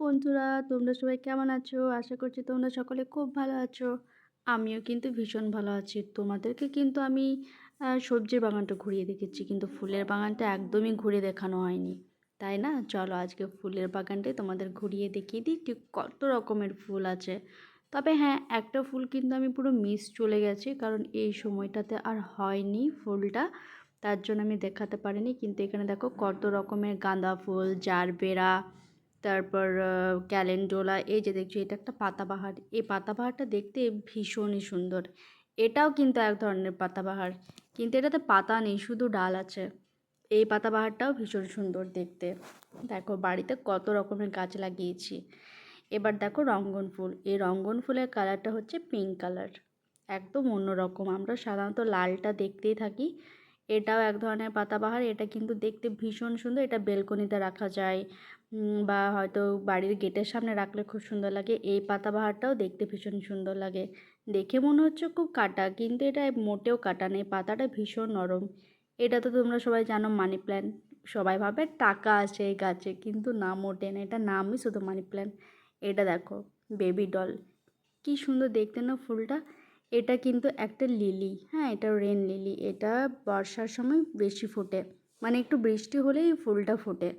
বন্ধুরা, তোমরা সবাই কেমন আছো? আশা করছি তোমরা সকলে খুব ভালো আছো। আমিও কিন্তু ভীষণ ভালো আছি। তোমাদেরকে কিন্তু আমি সবজির বাগানটা ঘুরিয়ে দেখেছি, কিন্তু ফুলের বাগানটা একদমই ঘুরে দেখানো হয়নি। তাই না? চলো আজকে ফুলের বাগানটাই তোমাদের ঘুরিয়ে দেখিয়ে দিই, ঠিক কত রকমের ফুল আছে। তবে হ্যাঁ একটা ফুল কিন্তু আমি পুরো মিস চলে গেছি, কারণ এই সময়টাতে আর হয়নি ফুলটা। তার জন্য আমি দেখাতে পারিনি, কিন্তু এখানে দেখো কত রকমের গাঁদা ফুল, জারবেরা তারপর ক্যালেন্ডোলা, এই যে দেখছ, এটা একটা পাতাবাহার। এই পাতাবাহারটা দেখতে ভীষণই সুন্দর। এটাও কিন্তু এক ধরনের পাতাবাহার। কিন্তু এটাতে পাতা নেই, শুধু ডাল আছে। এই পাতাবাহারটাও ভীষণ সুন্দর দেখতে। দেখো, বাড়িতে কত রকমের গাছ লাগিয়েছি। এবার দেখো রঙ্গন ফুল। এই রঙ্গন ফুলের কালারটা হচ্ছে পিঙ্ক কালার। একদম অন্যরকম। আমরা সাধারণত লালটা দেখতেই থাকি। এটাও এক ধরনের পাতাবাহার। এটা কিন্তু দেখতে ভীষণ সুন্দর। এটা বেলকনিতে রাখা যায়। বা হয়তো বাড়ির গেটের সামনে রাখলে খুব সুন্দর লাগে। এই পাতাবাহারটাও দেখতে ভীষণ সুন্দর লাগে। দেখে মনে হচ্ছে খুব কাটা, কিন্তু এটা মোটেও কাটা নেই। পাতাটা ভীষণ নরম। এটা তো তোমরা সবাই জানো মানি প্ল্যান্ট সবাই ভাবে টাকা আছে এই গাছে, কিন্তু না, মোটে না। এটা নামই শুধু মানি প্ল্যান্ট এটা দেখো বেবি ডল কি সুন্দর দেখতে না ফুলটা। এটা কিন্তু একটা লিলি হ্যাঁ? এটা রেন লিলি। এটা বর্ষার সময় বেশি ফোটে। মানে একটু বৃষ্টি হলেই ফুলটা ফোটে।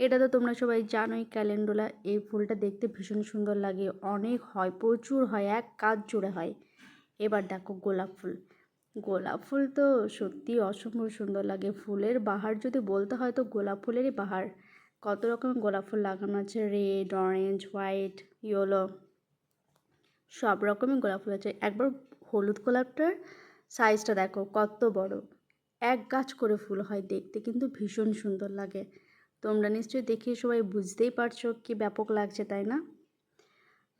এটা তো তোমরা সবাই জানোই, ক্যালেন্ডোলা, এই ফুলটা দেখতে ভীষণ সুন্দর লাগে। অনেক হয়, প্রচুর হয়, এক কাজ জুড়ে হয়। এবার দেখো গোলাপ ফুল। গোলাপ ফুল তো সত্যি অসম্ভব সুন্দর লাগে। ফুলের বাহার যদি বলতে হয় তো গোলাপ ফুলেরই বাহার। কত রকমের গোলাপ ফুল লাগানো আছে? রেড অরেঞ্জ হোয়াইট ইয়েলো সব রকমের গোলাপ ফুল আছে। একবার হলুদ গোলাপটার সাইজটা দেখো, কত বড়। এক গাছ করে ফুল হয় দেখতে, কিন্তু ভীষণ সুন্দর লাগে। তোমরা নিশ্চয়ই দেখে সবাই বুঝতেই পারছ কি ব্যাপক লাগছে, তাই না?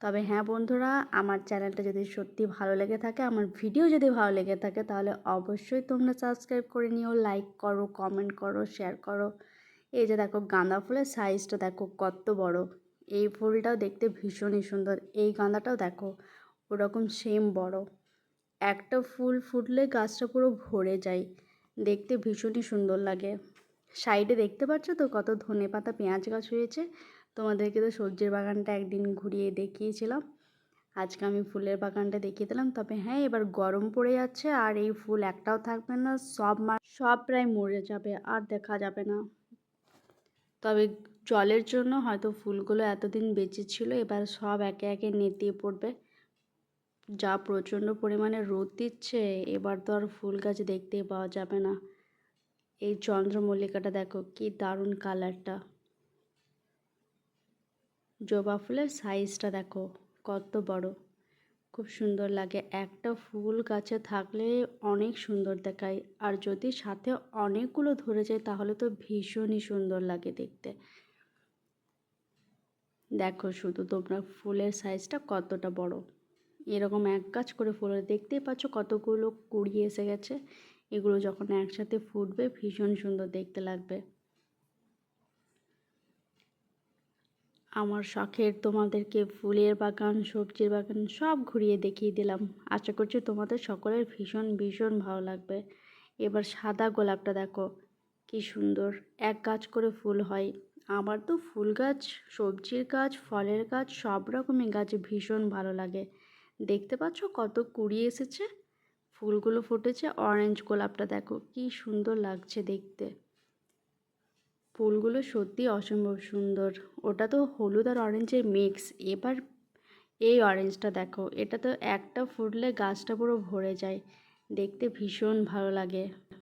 তবে হ্যাঁ বন্ধুরা, আমার চ্যানেলটা যদি সত্যি ভালো লেগে থাকে, আমার ভিডিও যদি ভালো লেগে থাকে, তাহলে অবশ্যই তোমরা সাবস্ক্রাইব করে নিও লাইক করো কমেন্ট করো শেয়ার করো। এই যে দেখো গাঁদা ফুলের সাইজটা দেখো কত বড়। এই ফুলটাও দেখতে ভীষণই সুন্দর। এই গাঁদাটাও দেখো, ওরকম সেম বড়। একটা ফুল ফুটলে গাছটা পুরো ভরে যায়। দেখতে ভীষণই সুন্দর লাগে। সাইডে দেখতে পাচ্ছ তো কত ধনে পাতা, পেঁয়াজ গাছ হয়েছে? তোমাদেরকে তো সবজির বাগানটা একদিন ঘুরিয়ে দেখিয়েছিলাম। আজকে আমি ফুলের বাগানটা দেখিয়ে দিলাম। তবে হ্যাঁ এবার গরম পড়ে যাচ্ছে আর এই ফুল একটাও থাকবে না, সব সব প্রায় মরে যাবে, আর দেখা যাবে না। তবে জলের জন্য হয়তো ফুলগুলো এতদিন বেঁচে ছিল এবার সব একে একে নেতিয়ে পড়বে। যা প্রচণ্ড পরিমাণে রোদ দিচ্ছে, এবার তো আর ফুল গাছ দেখতেই পাওয়া যাবে না। এই চন্দ্রমল্লিকাটা দেখো, কি দারুণ কালারটা। জবা ফুলের সাইজটা দেখো, কত বড়। খুব সুন্দর লাগে। একটা ফুল গাছে থাকলে অনেক সুন্দর দেখায়, আর যদি সাথে অনেকগুলো ধরে যায়, তাহলে তো ভীষণই সুন্দর লাগে দেখতে। দেখো শুধু তোমরা ফুলের সাইজটা কতটা বড়। এরকম এক গাছ করে ফুল দেখতেই পাচ্ছ কতগুলো কুড়ি এসে গেছে। এগুলো যখন একসাথে ফুটবে, ভীষণ সুন্দর দেখতে লাগবে। আমার শখের তোমাদেরকে ফুলের বাগান, সবজির বাগান সব ঘুরিয়ে দেখিয়ে দিলাম। আশা করছি তোমাদের সকলের ভীষণ ভীষণ ভালো লাগবে। এবার সাদা গোলাপটা দেখো, কি সুন্দর। এক গাছ করে ফুল হয়। আমার তো ফুল গাছ, সবজির গাছ, ফলের গাছ, সব রকমের গাছ ভীষণ ভালো লাগে। দেখতে পাচ্ছ কত কুড়ি এসেছে? ফুলগুলো ফুটেছে অরেঞ্জ গোলাপটা দেখো, কি সুন্দর লাগছে দেখতে। ফুলগুলো সত্যি অসম্ভব সুন্দর। ওটা তো হলুদ আর অরেঞ্জের মিক্স এবার এই অরেঞ্জটা দেখো, এটা তো একটা ফুটলে গাছটা পুরো ভরে যায়। দেখতে ভীষণ ভালো লাগে।